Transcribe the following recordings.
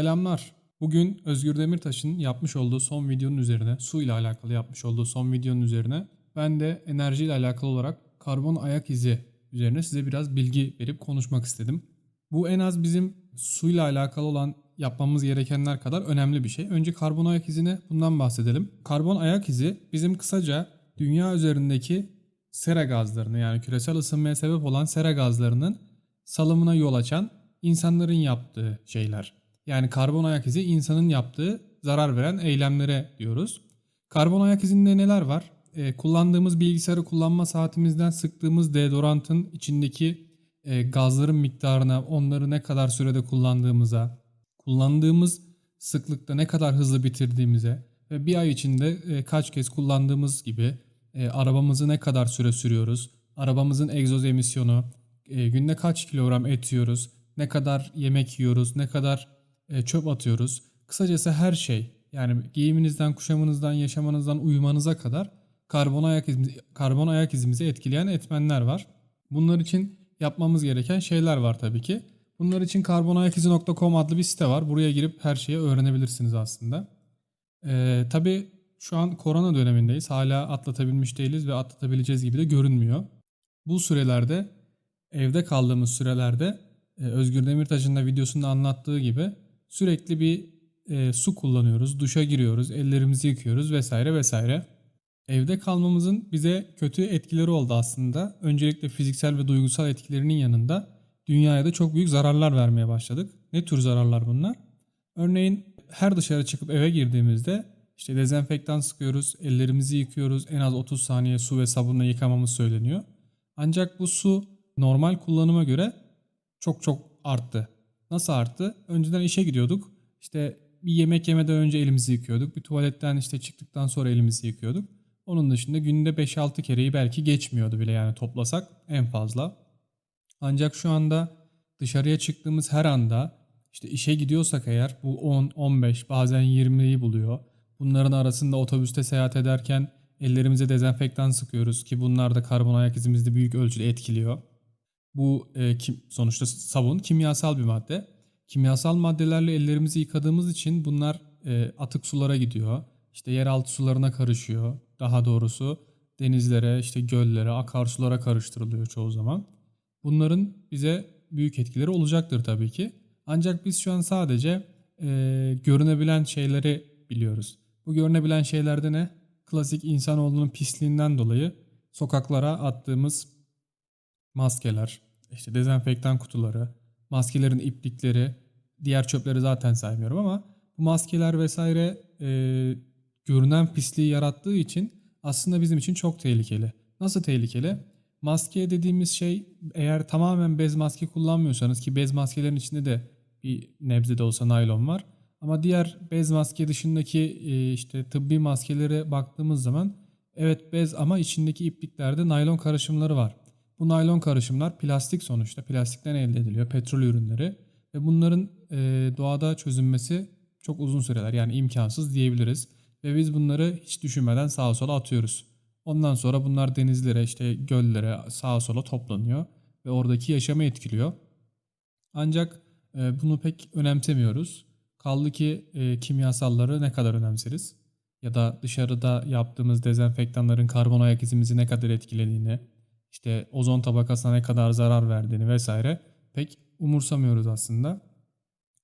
Selamlar. Bugün Özgür Demirtaş'ın yapmış olduğu son videonun üzerine, su ile alakalı yapmış olduğu son videonun üzerine ben de enerji ile alakalı olarak karbon ayak izi üzerine size biraz bilgi verip konuşmak istedim. Bu en az bizim su ile alakalı olan yapmamız gerekenler kadar önemli bir şey. Önce karbon ayak izine bundan bahsedelim. Karbon ayak izi bizim kısaca dünya üzerindeki sera gazlarını yani küresel ısınmaya sebep olan sera gazlarının salımına yol açan insanların yaptığı şeyler. Yani karbon ayak izi insanın yaptığı zarar veren eylemlere diyoruz. Karbon ayak izinde neler var? Ee, kullandığımız bilgisayarı kullanma saatimizden sıktığımız deodorantın içindeki e, gazların miktarına, onları ne kadar sürede kullandığımıza, kullandığımız sıklıkta ne kadar hızlı bitirdiğimize ve bir ay içinde e, kaç kez kullandığımız gibi e, arabamızı ne kadar süre sürüyoruz, arabamızın egzoz emisyonu, e, günde kaç kilogram et yiyoruz, ne kadar yemek yiyoruz, ne kadar e, çöp atıyoruz. Kısacası her şey yani giyiminizden, kuşamınızdan, yaşamanızdan, uyumanıza kadar karbon ayak izimizi, karbon ayak izimizi etkileyen etmenler var. Bunlar için yapmamız gereken şeyler var tabii ki. Bunlar için karbonayakizi.com adlı bir site var. Buraya girip her şeyi öğrenebilirsiniz aslında. Ee, tabii şu an korona dönemindeyiz. Hala atlatabilmiş değiliz ve atlatabileceğiz gibi de görünmüyor. Bu sürelerde evde kaldığımız sürelerde e, Özgür Demirtaş'ın da videosunda anlattığı gibi sürekli bir e, su kullanıyoruz, duşa giriyoruz, ellerimizi yıkıyoruz vesaire vesaire. Evde kalmamızın bize kötü etkileri oldu aslında. Öncelikle fiziksel ve duygusal etkilerinin yanında dünyaya da çok büyük zararlar vermeye başladık. Ne tür zararlar bunlar? Örneğin her dışarı çıkıp eve girdiğimizde işte dezenfektan sıkıyoruz, ellerimizi yıkıyoruz. En az 30 saniye su ve sabunla yıkamamız söyleniyor. Ancak bu su normal kullanıma göre çok çok arttı. Nasıl arttı? Önceden işe gidiyorduk. İşte bir yemek yemeden önce elimizi yıkıyorduk. Bir tuvaletten işte çıktıktan sonra elimizi yıkıyorduk. Onun dışında günde 5-6 kereyi belki geçmiyordu bile yani toplasak en fazla. Ancak şu anda dışarıya çıktığımız her anda işte işe gidiyorsak eğer bu 10, 15 bazen 20'yi buluyor. Bunların arasında otobüste seyahat ederken ellerimize dezenfektan sıkıyoruz ki bunlar da karbon ayak izimizi büyük ölçüde etkiliyor. Bu e, kim, sonuçta sabun kimyasal bir madde. Kimyasal maddelerle ellerimizi yıkadığımız için bunlar e, atık sulara gidiyor. İşte yeraltı sularına karışıyor. Daha doğrusu denizlere, işte göllere, akarsulara karıştırılıyor çoğu zaman. Bunların bize büyük etkileri olacaktır tabii ki. Ancak biz şu an sadece e, görünebilen şeyleri biliyoruz. Bu görünebilen şeylerde ne? Klasik insanoğlunun pisliğinden dolayı sokaklara attığımız maskeler, işte dezenfektan kutuları, maskelerin iplikleri, diğer çöpleri zaten saymıyorum ama bu maskeler vesaire e, görünen pisliği yarattığı için aslında bizim için çok tehlikeli. Nasıl tehlikeli? Maske dediğimiz şey eğer tamamen bez maske kullanmıyorsanız ki bez maskelerin içinde de bir nebze de olsa naylon var. Ama diğer bez maske dışındaki e, işte tıbbi maskelere baktığımız zaman evet bez ama içindeki ipliklerde naylon karışımları var. Bu naylon karışımlar plastik sonuçta. Plastikten elde ediliyor. Petrol ürünleri. Ve bunların e, doğada çözünmesi çok uzun süreler. Yani imkansız diyebiliriz. Ve biz bunları hiç düşünmeden sağa sola atıyoruz. Ondan sonra bunlar denizlere, işte göllere sağa sola toplanıyor. Ve oradaki yaşamı etkiliyor. Ancak e, bunu pek önemsemiyoruz. Kaldı ki e, kimyasalları ne kadar önemseriz? Ya da dışarıda yaptığımız dezenfektanların karbon ayak izimizi ne kadar etkilediğini, işte ozon tabakasına ne kadar zarar verdiğini vesaire pek umursamıyoruz aslında.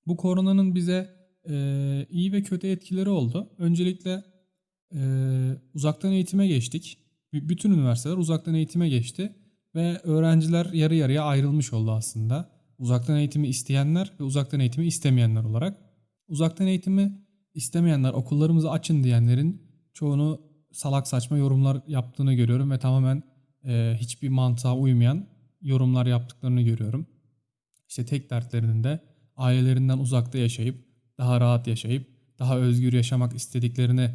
Bu koronanın bize e, iyi ve kötü etkileri oldu. Öncelikle e, uzaktan eğitime geçtik. B- bütün üniversiteler uzaktan eğitime geçti ve öğrenciler yarı yarıya ayrılmış oldu aslında. Uzaktan eğitimi isteyenler ve uzaktan eğitimi istemeyenler olarak. Uzaktan eğitimi istemeyenler, okullarımızı açın diyenlerin çoğunu salak saçma yorumlar yaptığını görüyorum ve tamamen e, hiçbir mantığa uymayan yorumlar yaptıklarını görüyorum. İşte tek dertlerinin de ailelerinden uzakta yaşayıp, daha rahat yaşayıp, daha özgür yaşamak istediklerini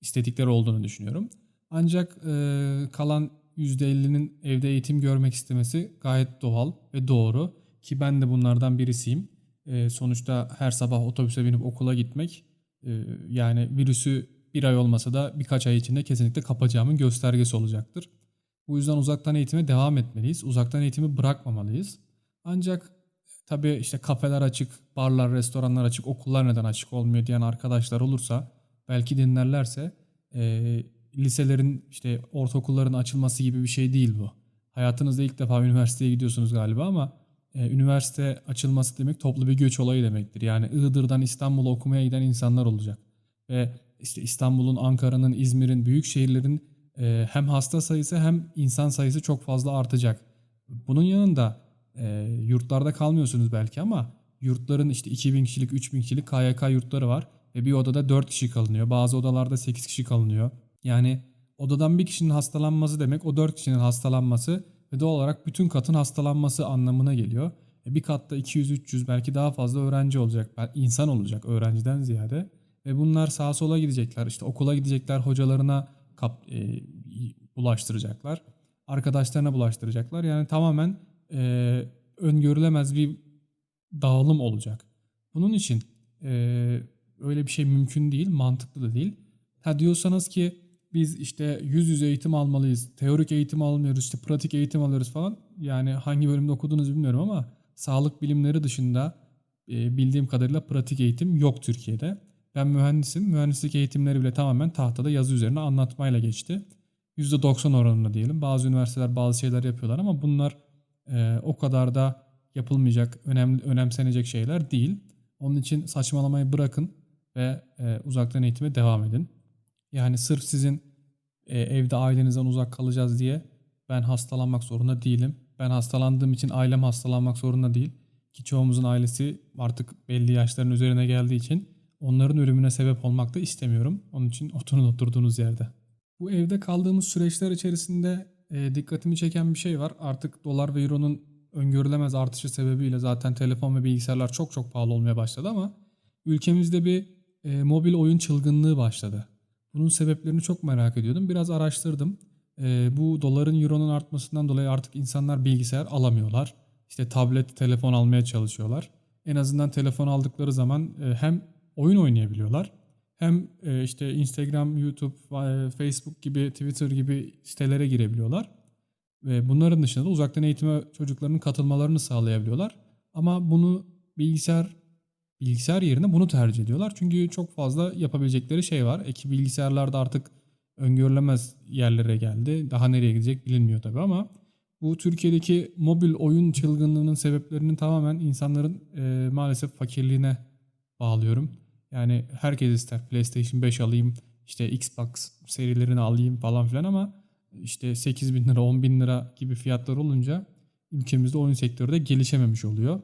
istedikleri olduğunu düşünüyorum. Ancak e, kalan %50'nin evde eğitim görmek istemesi gayet doğal ve doğru ki ben de bunlardan birisiyim. E, sonuçta her sabah otobüse binip okula gitmek e, yani virüsü bir ay olmasa da birkaç ay içinde kesinlikle kapacağımın göstergesi olacaktır. Bu yüzden uzaktan eğitime devam etmeliyiz. Uzaktan eğitimi bırakmamalıyız. Ancak Tabii işte kafeler açık, barlar, restoranlar açık, okullar neden açık olmuyor diyen arkadaşlar olursa belki dinlerlerse e, liselerin işte ortaokulların açılması gibi bir şey değil bu. Hayatınızda ilk defa üniversiteye gidiyorsunuz galiba ama e, üniversite açılması demek toplu bir göç olayı demektir. Yani Iğdır'dan İstanbul'a okumaya giden insanlar olacak. Ve işte İstanbul'un, Ankara'nın, İzmir'in, büyük şehirlerin e, hem hasta sayısı hem insan sayısı çok fazla artacak. Bunun yanında e, yurtlarda kalmıyorsunuz belki ama yurtların işte 2000 kişilik, 3000 kişilik KYK yurtları var. Ve bir odada 4 kişi kalınıyor. Bazı odalarda 8 kişi kalınıyor. Yani odadan bir kişinin hastalanması demek o 4 kişinin hastalanması ve doğal olarak bütün katın hastalanması anlamına geliyor. E, bir katta 200-300 belki daha fazla öğrenci olacak. İnsan olacak öğrenciden ziyade. Ve bunlar sağa sola gidecekler. işte okula gidecekler hocalarına kap, e, bulaştıracaklar. Arkadaşlarına bulaştıracaklar. Yani tamamen e, öngörülemez bir dağılım olacak. Bunun için e, öyle bir şey mümkün değil, mantıklı da değil. Ha diyorsanız ki biz işte yüz yüze eğitim almalıyız, teorik eğitim almıyoruz, işte pratik eğitim alıyoruz falan. Yani hangi bölümde okuduğunuzu bilmiyorum ama sağlık bilimleri dışında e, bildiğim kadarıyla pratik eğitim yok Türkiye'de. Ben mühendisim. Mühendislik eğitimleri bile tamamen tahtada yazı üzerine anlatmayla geçti. %90 oranında diyelim. Bazı üniversiteler bazı şeyler yapıyorlar ama bunlar e, o kadar da yapılmayacak, önemli, önemsenecek şeyler değil. Onun için saçmalamayı bırakın ve e, uzaktan eğitime devam edin. Yani sırf sizin e, evde ailenizden uzak kalacağız diye ben hastalanmak zorunda değilim. Ben hastalandığım için ailem hastalanmak zorunda değil. Ki çoğumuzun ailesi artık belli yaşların üzerine geldiği için onların ölümüne sebep olmak da istemiyorum. Onun için oturun oturduğunuz yerde. Bu evde kaldığımız süreçler içerisinde e, dikkatimi çeken bir şey var. Artık dolar ve euronun öngörülemez artışı sebebiyle zaten telefon ve bilgisayarlar çok çok pahalı olmaya başladı ama ülkemizde bir e, mobil oyun çılgınlığı başladı. Bunun sebeplerini çok merak ediyordum. Biraz araştırdım. E, bu doların euronun artmasından dolayı artık insanlar bilgisayar alamıyorlar. İşte tablet, telefon almaya çalışıyorlar. En azından telefon aldıkları zaman e, hem oyun oynayabiliyorlar hem e, işte Instagram, YouTube, e, Facebook gibi, Twitter gibi sitelere girebiliyorlar. Ve bunların dışında da uzaktan eğitime çocuklarının katılmalarını sağlayabiliyorlar. Ama bunu bilgisayar bilgisayar yerine bunu tercih ediyorlar. Çünkü çok fazla yapabilecekleri şey var. Eki bilgisayarlarda artık öngörülemez yerlere geldi. Daha nereye gidecek bilinmiyor tabii ama bu Türkiye'deki mobil oyun çılgınlığının sebeplerinin tamamen insanların e, maalesef fakirliğine bağlıyorum. Yani herkes ister PlayStation 5 alayım, işte Xbox serilerini alayım falan filan ama işte 8 bin lira, 10 bin lira gibi fiyatlar olunca ülkemizde oyun sektörü de gelişememiş oluyor.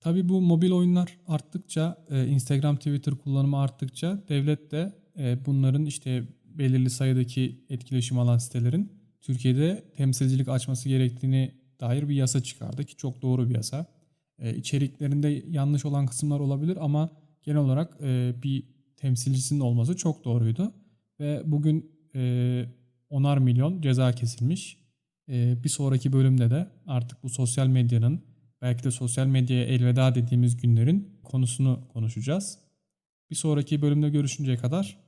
Tabii bu mobil oyunlar arttıkça, e, Instagram, Twitter kullanımı arttıkça devlet de e, bunların işte belirli sayıdaki etkileşim alan sitelerin Türkiye'de temsilcilik açması gerektiğini dair bir yasa çıkardı ki çok doğru bir yasa. E, içeriklerinde yanlış olan kısımlar olabilir ama genel olarak e, bir temsilcisinin olması çok doğruydu. Ve bugün e, onar milyon ceza kesilmiş. E, bir sonraki bölümde de artık bu sosyal medyanın belki de sosyal medyaya elveda dediğimiz günlerin konusunu konuşacağız. Bir sonraki bölümde görüşünceye kadar